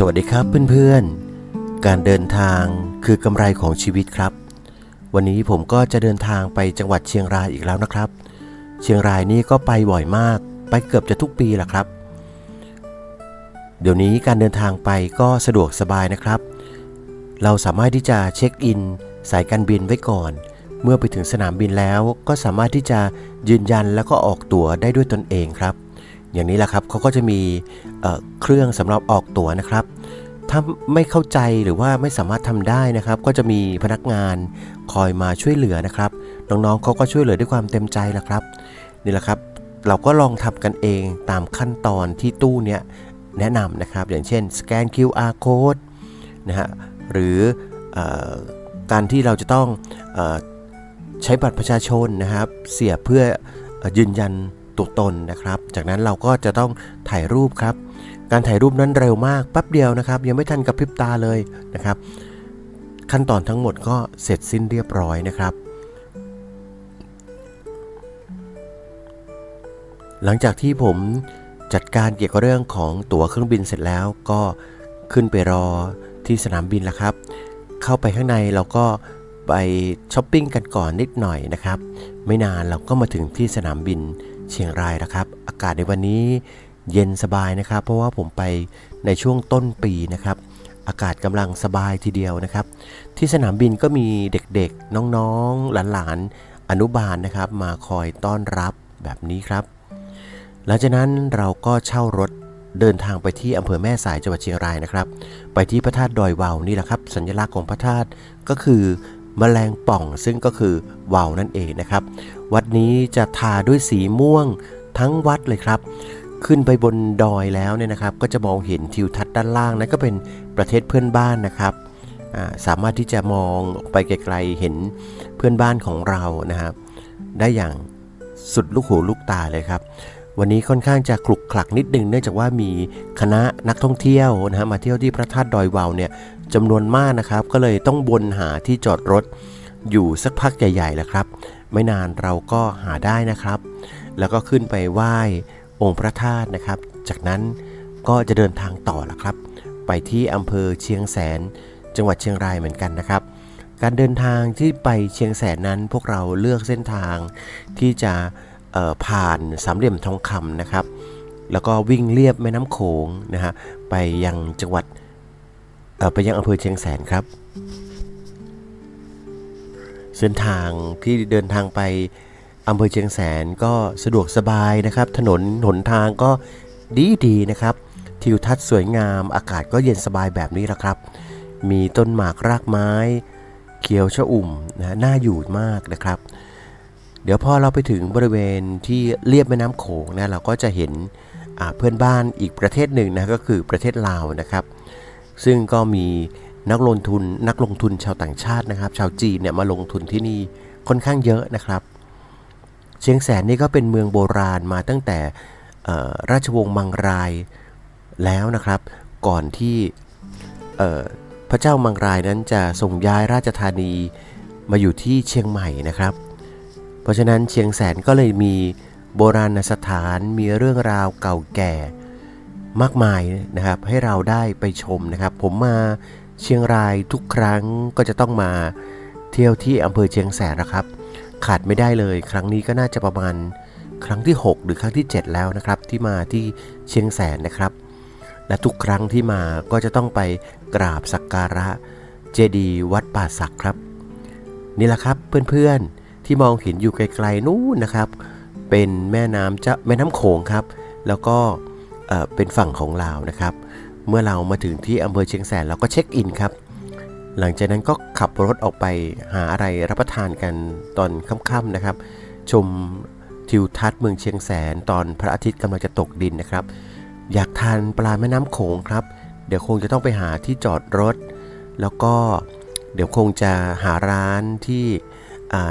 สวัสดีครับเพื่อนๆ การเดินทางคือกำไรของชีวิตครับ วันนี้ผมก็จะเดินทางไปจังหวัดเชียงรายอีกแล้วนะครับ เชียงรายนี่ก็ไปบ่อยมาก ไปเกือบจะทุกปีแหละครับ เดี๋ยวนี้การเดินทางไปก็สะดวกสบายนะครับ เราสามารถที่จะเช็คอิน สายการบินไว้ก่อน เมื่อไปถึงสนามบินแล้วก็สามารถที่จะยืนยันแล้วก็ออกตั๋วได้ด้วยตนเองครับ อย่างนี้แหละครับเขาก็จะมีเครื่องสำหรับออกตั๋วนะครับ ถ้าไม่เข้าใจหรือว่าไม่สามารถทำได้นะครับ ก็จะมีพนักงานคอยมาช่วยเหลือนะครับ น้องๆเขาก็ช่วยเหลือด้วยความเต็มใจละครับนี่แหละครับ เราก็ลองทำกันเองตามขั้นตอนที่ตู้เนี้ยแนะนำนะครับ อย่างเช่นสแกน QR code นะฮะหรืออการที่เราจะต้องอใช้บัตรประชาชนนะครับ เสียบเพื่ออยืนยัน ตัวตนนะครับ จากนั้นเราก็จะต้องถ่ายรูปครับ การถ่ายรูปนั้นเร็วมากแป๊บเดียวนะครับ ยังไม่ทันกับพริบตาเลยนะครับ ขั้นตอนทั้งหมดก็เสร็จสิ้นเรียบร้อยนะครับ หลังจากที่ผมจัดการเกี่ยวกับเรื่องของตั๋วเครื่องบินเสร็จแล้วก็ขึ้นไปรอที่สนามบินแล้วครับ เข้าไปข้างในเราก็ไปช้อปปิ้งกันก่อนนิดหน่อยนะครับ ไม่นานเราก็มาถึงที่สนามบิน เชียงรายแล้วครับ อากาศในวันนี้เย็นสบายนะครับ เพราะว่าผมไปในช่วงต้นปีนะครับ อากาศกำลังสบายทีเดียวนะครับ ที่สนามบินก็มีเด็กๆ น้องๆ หลานๆ อนุบาลนะครับ มาคอยต้อนรับแบบนี้ครับ หลังจากนั้นเราก็เช่ารถเดินทางไปที่อำเภอแม่สายจังหวัดเชียงรายนะครับ ไปที่พระธาตุดอยวาวนี่แหละครับ สัญลักษณ์ของพระธาตุก็คือ แมลงป่องซึ่งก็คือวาวนั่นเองนะครับ วัดนี้จะทาด้วยสีม่วงทั้งวัดเลยครับ ขึ้นไปบนดอยแล้วเนี่ยนะครับ ก็จะมองเห็นทิวทัศน์ด้านล่างนั่นก็เป็นประเทศเพื่อนบ้านนะครับสามารถที่จะมองออกไปไกลๆเห็นเพื่อนบ้านของเรานะครับ ได้อย่างสุดลูกหูลูกตาเลยครับ วันนี้ค่อนข้างจะคลุกคลักนิดนึงเนื่องจากว่ามีคณะนักท่องเที่ยวนะฮะมาเที่ยวที่พระธาตุดอยวาวเนี่ยจำนวนมากนะครับ ก็เลยต้องวนหาที่จอดรถอยู่สักพักใหญ่ๆแล้วครับ ไม่นานเราก็หาได้นะครับ แล้วก็ขึ้นไปไหว้องค์พระธาตุนะครับ จากนั้นก็จะเดินทางต่อละครับ ไปที่อำเภอเชียงแสน จังหวัดเชียงรายเหมือนกันนะครับ การเดินทางที่ไปเชียงแสนนั้นพวกเราเลือกเส้นทางที่จะ ผ่านสามเหลี่ยมทองคำนะครับ แล้วก็วิ่งเลียบแม่น้ำโขงนะฮะไปยังจังหวัดไปยังอำเภอเชียงแสนครับ เส้นทางที่เดินทางไปอำเภอเชียงแสนก็สะดวกสบายนะครับ ถนนหนทางก็ดีดีนะครับ ทิวทัศน์สวยงาม อากาศก็เย็นสบายแบบนี้แหละครับ มีต้นหมากรากไม้ เขียวชะอุ่มนะน่าอยู่มากนะครับ เดี๋ยวพอเราไปถึงบริเวณที่เลียบแม่น้ำโขงนะเราก็จะเห็นเพื่อนบ้านอีกประเทศหนึ่งนะก็คือประเทศลาวนะครับ ซึ่งก็มีนักลงทุนนักลงทุนชาวต่างชาตินะครับ ชาวจีนเนี่ยมาลงทุนที่นี่ค่อนข้างเยอะนะครับ เชียงแสนนี่ก็เป็นเมืองโบราณมาตั้งแต่ราชวงศ์มังรายแล้วนะครับ ก่อนที่พระเจ้ามังรายนั้นจะส่งย้ายราชธานีมาอยู่ที่เชียงใหม่นะครับ เพราะฉะนั้นเชียงแสนก็เลยมีโบราณสถานมีเรื่องราวเก่าแก่มากมายนะครับให้เราได้ไปชมนะครับ ผมมาเชียงรายทุกครั้งก็จะต้องมาเที่ยวที่อำเภอเชียงแสนนะครับ ขาดไม่ได้เลย ครั้งนี้ก็น่าจะประมาณครั้งที่ 6 หรือครั้งที่ 7 แล้วนะครับ ที่มาที่เชียงแสนนะครับ และทุกครั้งที่มาก็จะต้องไปกราบสักการะเจดีย์วัดป่าสักครับ นี่แหละครับเพื่อนๆ ที่มองเห็นอยู่ไกลๆนู้นนะครับ เป็นแม่น้ำเจ้าแม่น้ำโขงครับ แล้วก็เอ่อเป็นฝั่งของลาวนะครับ เมื่อเรามาถึงที่อำเภอเชียงแสนเราก็เช็คอินครับ หลังจากนั้นก็ขับรถออกไปหาอะไรรับประทานกันตอนค่ำๆนะครับ ชมทิวทัศน์เมืองเชียงแสนตอนพระอาทิตย์กำลังจะตกดินนะครับ อยากทานปลาแม่น้ำโขงครับ เดี๋ยวคงจะต้องไปหาที่จอดรถ แล้วก็เดี๋ยวคงจะหาร้านที่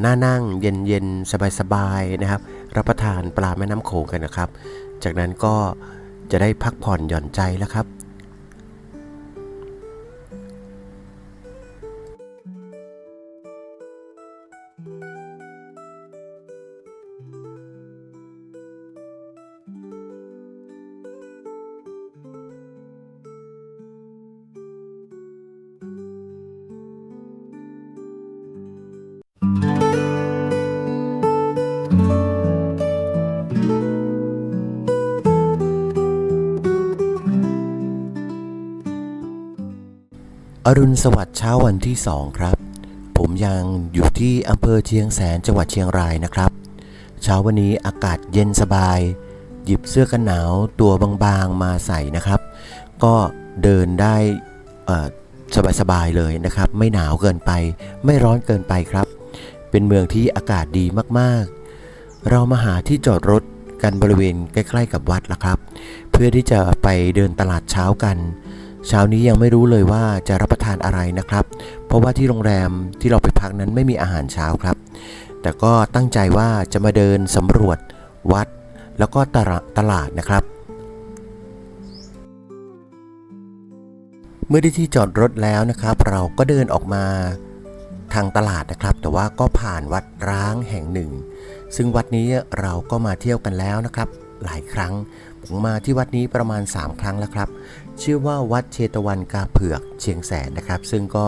หน้านั่งเย็นๆสบายๆนะครับ รับประทานปลาแม่น้ำโขงกันนะครับ จากนั้นก็จะได้พักผ่อนหย่อนใจแล้วครับ อรุณสวัสดิ์เช้าวันที่2ครับ ผมยังอยู่ที่อำเภอเชียงแสนจังหวัดเชียงรายนะครับ เช้าวันนี้อากาศเย็นสบาย หยิบเสื้อกันหนาวตัวบางๆมาใส่นะครับ ก็เดินได้สบายๆเลยนะครับ ไม่หนาวเกินไป ไม่ร้อนเกินไปครับ เป็นเมืองที่อากาศดีมากๆ เรามาหาที่จอดรถกันบริเวณใกล้ ๆ กับวัดละครับ เพื่อที่จะไปเดินตลาดเช้ากัน เช้านี้ยังไม่รู้เลยว่าจะรับประทานอะไรนะครับ เพราะว่าที่โรงแรมที่เราไปพักนั้นไม่มีอาหารเช้าครับ แต่ก็ตั้งใจว่าจะมาเดินสำรวจวัด แล้วก็ตลาดตลาดนะครับ เมื่อได้ที่จอดรถแล้วนะครับ เราก็เดินออกมาทางตลาดนะครับ แต่ว่าก็ผ่านวัดร้างแห่งหนึ่ง ซึ่งวัดนี้เราก็มาเที่ยวกันแล้วนะครับ หลายครั้งผมมาที่วัดนี้ประมาณ 3 ครั้งแล้วครับ ชื่อว่าวัดเชตวันกาเผือกเชียงแสนนะครับ ซึ่งก็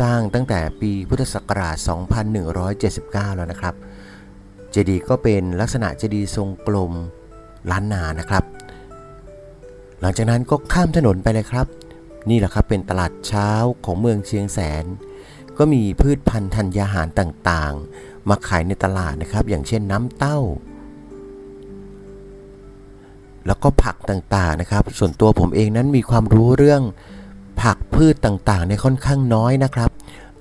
สร้างตั้งแต่ปีพุทธศักราช 2179 แล้วนะครับ เจดีย์ก็เป็นลักษณะเจดีย์ทรงกลมล้านนานะครับ หลังจากนั้นก็ข้ามถนนไปเลยครับ นี่แหละครับเป็นตลาดเช้าของเมืองเชียงแสน ก็มีพืชพันธุ์ธัญญาหารต่างๆ มาขายในตลาดนะครับ อย่างเช่นน้ำเต้า แล้วก็ผักต่างๆนะครับ ส่วนตัวผมเองนั้นมีความรู้เรื่องผักพืชต่างๆในค่อนข้างน้อยนะครับ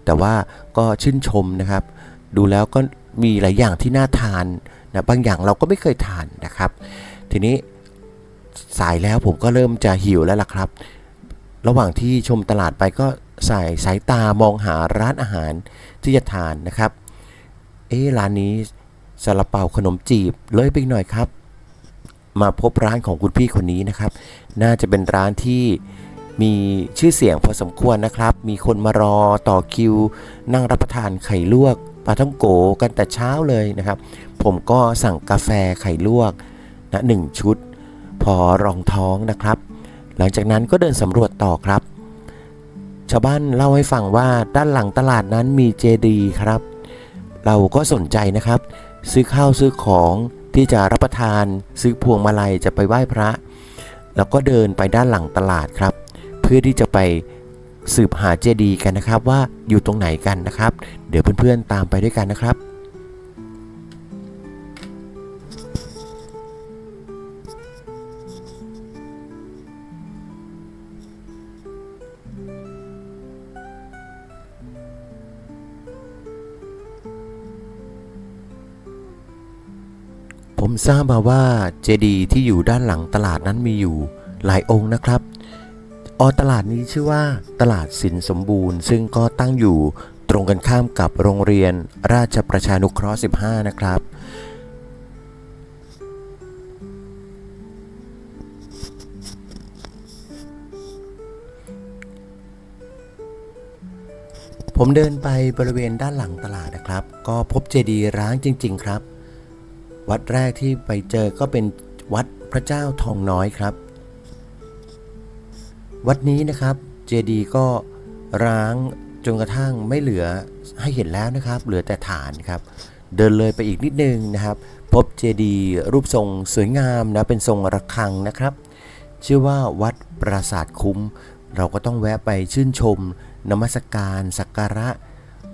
แต่ว่าก็ชื่นชมนะครับ ดูแล้วก็มีหลายอย่างที่น่าทานนะบางอย่างเราก็ไม่เคยทานนะครับ ทีนี้สายแล้วผมก็เริ่มจะหิวแล้วล่ะครับ ระหว่างที่ชมตลาดไปก็ใส่สายตามองหาร้านอาหารที่จะทานนะครับ เอ๊ร้านนี้ซาลาเปาขนมจีบเลยไปหน่อยครับ มาพบร้านของคุณพี่คนนี้นะครับ น่าจะเป็นร้านที่มีชื่อเสียงพอสมควรนะครับ มีคนมารอต่อคิว นั่งรับประทานไข่ลวกปลาท่องโกกันแต่เช้าเลยนะครับ ผมก็สั่งกาแฟไข่ลวกนะหนึ่งชุด พอรองท้องนะครับ หลังจากนั้นก็เดินสำรวจต่อครับ ชาวบ้านเล่าให้ฟังว่าด้านหลังตลาดนั้นมีเจดีครับ เราก็สนใจนะครับ ซื้อข้าวซื้อของที่จะรับประทาน ซื้อพวงมาลัยจะไปไหว้พระ แล้วก็เดินไปด้านหลังตลาดครับ เพื่อที่จะไปสืบหาเจดีย์กันนะครับว่าอยู่ตรงไหนกันนะครับ เดี๋ยวเพื่อนๆตามไปด้วยกันนะครับ ผมทราบมาว่าเจดีย์ที่อยู่ด้านหลังตลาดนั้นมีอยู่หลายองค์นะครับออตลาดนี้ชื่อว่าตลาดสินสมบูรณ์ ซึ่งก็ตั้งอยู่ตรงกันข้ามกับโรงเรียนราชประชานุเคราะห์ 15 นะครับ ผมเดินไปบริเวณด้านหลังตลาดนะครับ ก็พบเจดีย์ร้างจริง ๆ ครับ วัดแรกที่ไปเจอก็เป็นวัดพระเจ้าทองน้อยครับ วัดนี้นะครับเจดีย์ก็ร้างจนกระทั่งไม่เหลือให้เห็นแล้วนะครับ เหลือแต่ฐานครับ เดินเลยไปอีกนิดนึงนะครับ พบเจดีย์รูปทรงสวยงามนะเป็นทรงระฆังนะครับ ชื่อว่าวัดปราสาทคุ้ม เราก็ต้องแวะไปชื่นชมนมัสการสักการะ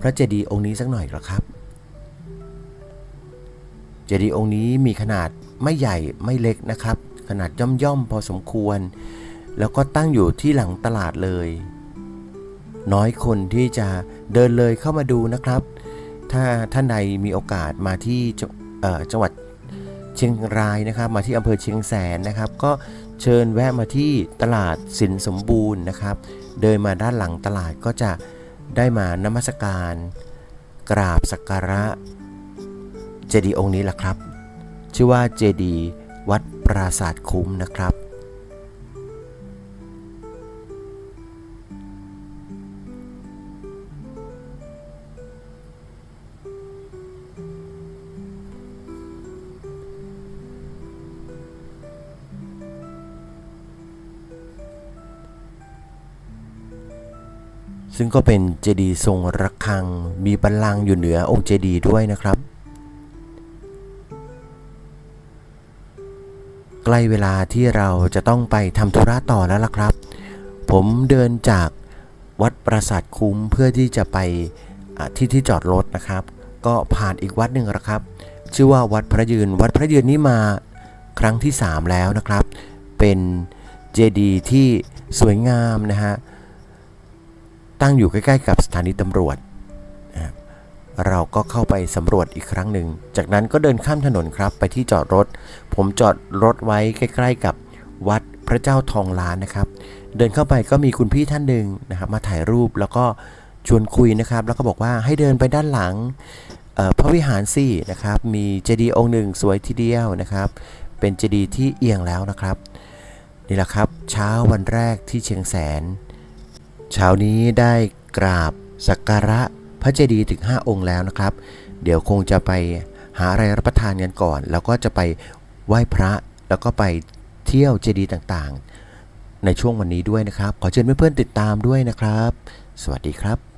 พระเจดีย์องค์นี้สักหน่อยหรอครับ เจดีย์องค์นี้มีขนาดไม่ใหญ่ไม่เล็กนะครับ ขนาดย่อมๆพอสมควร แล้วก็ตั้งอยู่ที่หลังตลาดเลย น้อยคนที่จะเดินเลยเข้ามาดูนะครับ ถ้าท่านใดมีโอกาสมาที่จังเอ่อจังหวัดเชียงรายนะครับ มาที่อำเภอเชียงแสนนะครับ ก็เชิญแวะมาที่ตลาดสินสมบูรณ์นะครับ เดินมาด้านหลังตลาดก็จะได้มานมัสการ กราบสักการะ เจดีย์องค์นี้แหละครับ ชื่อว่าเจดีย์วัดปราสาทคุ้มนะครับ ซึ่งก็เป็นเจดีย์ทรงระฆัง มีบัลลังก์อยู่เหนือองค์เจดีย์ด้วยนะครับ ล้เวลาที่เราจะต้องไปทำธุระต่อแล้วล่ะครับ ผมเดินจากวัดปราสาทคุ้มเพื่อที่จะไปที่ที่จอดรถนะครับ ก็ผ่านอีกวัดหนึ่งนะครับ ชื่อว่าวัดพระยืน วัดพระยืนนี้มาครั้งที่ 3 แล้วนะครับ เป็นเจดีย์ที่สวยงามนะฮะตั้งอยู่ใกล้ๆกับสถานีตำรวจ เราก็เข้าไปสำรวจอีกครั้งหนึ่ง จากนั้นก็เดินข้ามถนนครับไปที่จอดรถ ผมจอดรถไว้ใกล้ ๆ กับวัดพระเจ้าทองล้านนะครับ เดินเข้าไปก็มีคุณพี่ท่านหนึ่งนะครับมาถ่ายรูปแล้วก็ชวนคุยนะครับ แล้วก็บอกว่าให้เดินไปด้านหลังพระวิหารสี่นะครับ มีเจดีย์องค์หนึ่งสวยทีเดียวนะครับ เป็นเจดีย์ที่เอียงแล้วนะครับนี่แหละครับเช้าวันแรกที่เชียงแสน เช้านี้ได้กราบสักการะ ระเจดีย์ถึง 5 องค์แล้วนะครับ เดี๋ยวคงจะไปหาอะไรรับประทานกันก่อน แล้วก็จะไปไหว้พระ แล้วก็ไปเที่ยวเจดีย์ต่างๆ ในช่วงวันนี้ด้วยนะครับ ขอเชิญเพื่อนๆติดตามด้วยนะครับ สวัสดีครับ